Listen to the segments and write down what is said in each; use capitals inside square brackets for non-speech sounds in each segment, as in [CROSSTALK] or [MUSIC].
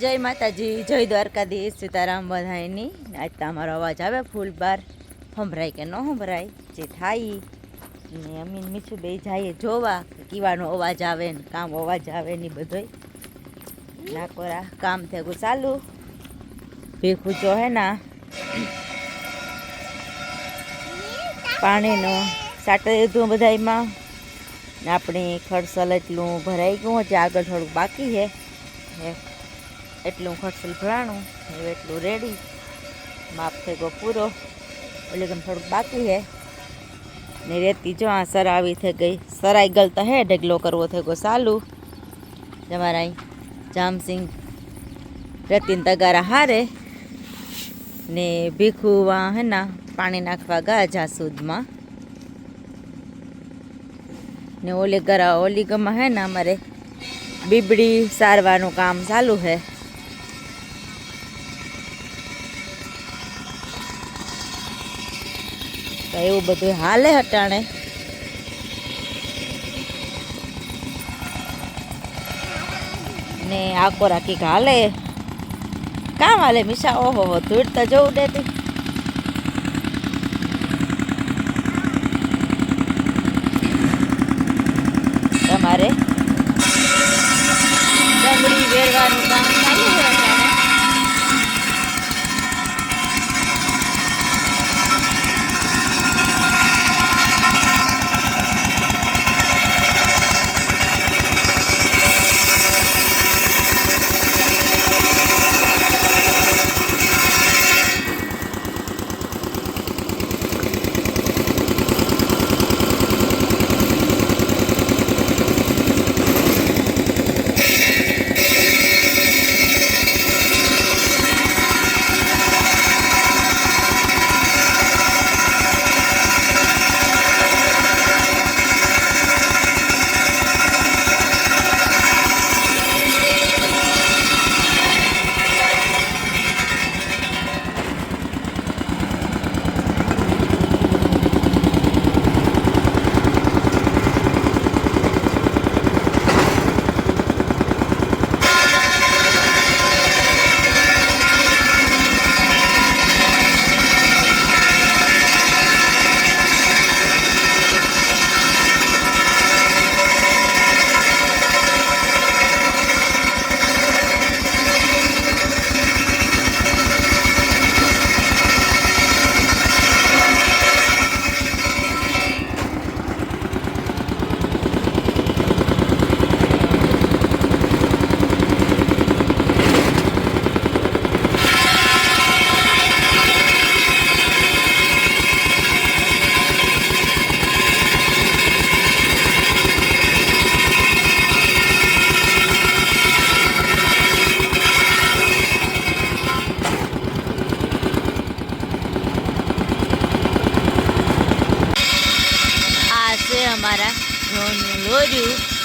જય માતાજી, જય દ્વારકાધીશ સીતારામ બધાયની. આજ તો અમારો અવાજ આવે ફૂલ બાર. સંભળાય કે ન સંભળાય? જે થાય. ને અમીન મીઠું બે જઈએ જોવા. કીવાનો અવાજ આવે ને કામ અવાજ આવે ને બધોય. નાકોરા કામ થયું ચાલુ? ભેખું જો હે ના? પાણીનું સાટે દીધું બધાયમાં. ને આપણી ખડસલ એટલું ભરાઈ ગયું છે આગળ થોડુંક બાકી છે એટલું ખર્ચલ ભરાણું, હવે એટલું રેડી માપ થઈ ગયો પૂરો. કે થોડુંક બાકી હે. ને રેતી જો આ સરાવી થઈ ગઈ. સરાઈ તો હે, ઢગલો કરવો થઈ ગયો સાલું. તમારા જામસિંગ રેતીન તગારા હારે ને ભીખુવા હે ના પાણી નાખવા ગયા જાસૂદમાં ને ઓલી ગરા ઓલી ગમાં હે ને અમારે બીબડી સારવાનું કામ ચાલુ છે એવું બધું હાલે હટાણે. ને આખો રાખી હાલે. કામ હાલે, મીશા? ઓહો ધૂળ તો જવું દેતી અમારા ઘઉંનું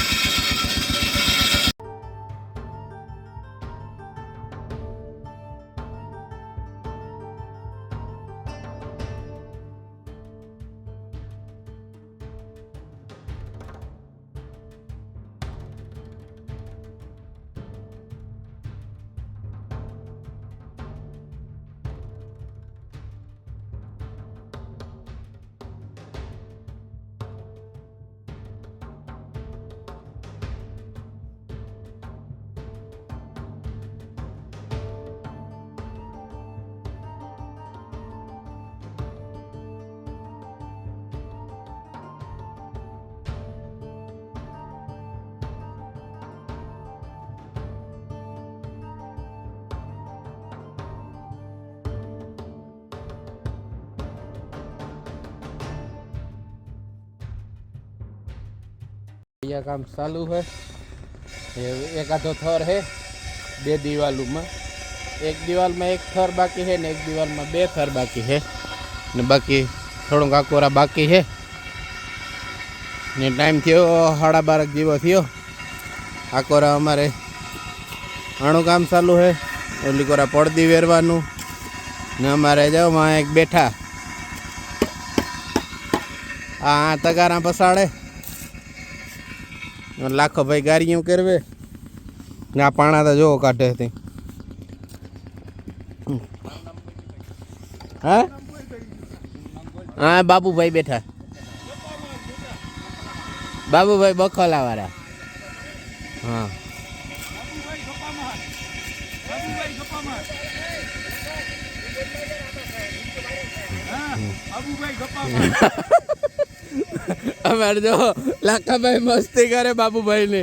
અહીંયા કામ ચાલુ છે. એકાદો થર છે, બે દિવાલોમાં. એક દિવાલમાં એક થર બાકી છે ને એક દિવાલમાં બે થર બાકી છે. ને બાકી થોડુંક આકોરા બાકી છે. ને ટાઈમ થયો, સાડા બારક જેવો થયો. આકોરા અમારે આણું કામ ચાલુ છે. ઓલી કોરા પડદી વેરવાનું. ને અમારે જાઓ એક બેઠા. આ તગારા પસાડે. લાખો ભાઈ ગારીઓ કરવે. ને આ પાણા તો જોવો કાઢે તે. હા? હા બાબુભાઈ બેઠા. બાબુભાઈ બખોલા વાળા હા. બાબુભાઈ ગપ્પા [LAUGHS] અમારે જો લાખાભાઈ મસ્તી કરે બાબુભાઈ ને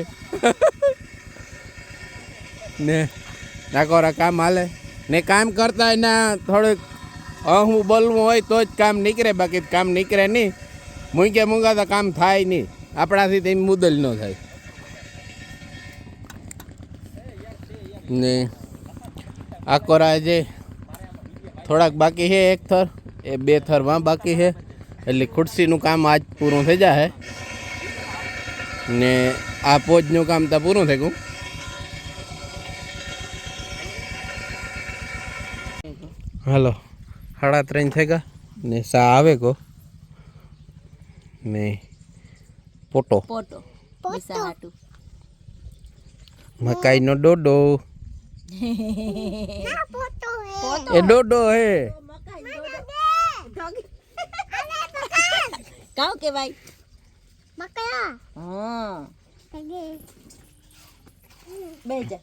ને નાકોરા કામ હાલે. ને કામ કરતા એના થોડુંક હું બોલવું હોય તો જ કામ નીકળે, બાકી કામ નીકળે નહીં. મૂંગે મૂંગા તો કામ થાય નહીં. આપણાથી તેની મુદલ ન થાય. ને આકોરા જે થોડાક બાકી છે, એક થર. એ બે થરમાં બાકી છે. એટલે ખુરશીનું કામ આજ પૂરું થઈ જાય ને આ પોજનું કામ તો પૂરું થઈ ગયું. હાલો સાડા ત્રણ થઈ ગયા. ને સા આવે કો? ને પોટો. પોટો. મકાઈનો ડોડો. [LAUGHS] એ ડોડો હે. કાવ કહેવાય? બકરા હા. બે જા.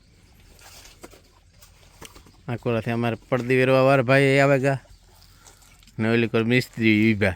આકોરાથી અમારે પડદી વેરવા વાર ભાઈ આવે ગા. ને ઓલી કોઈ મિસ્ત્રી ઈભા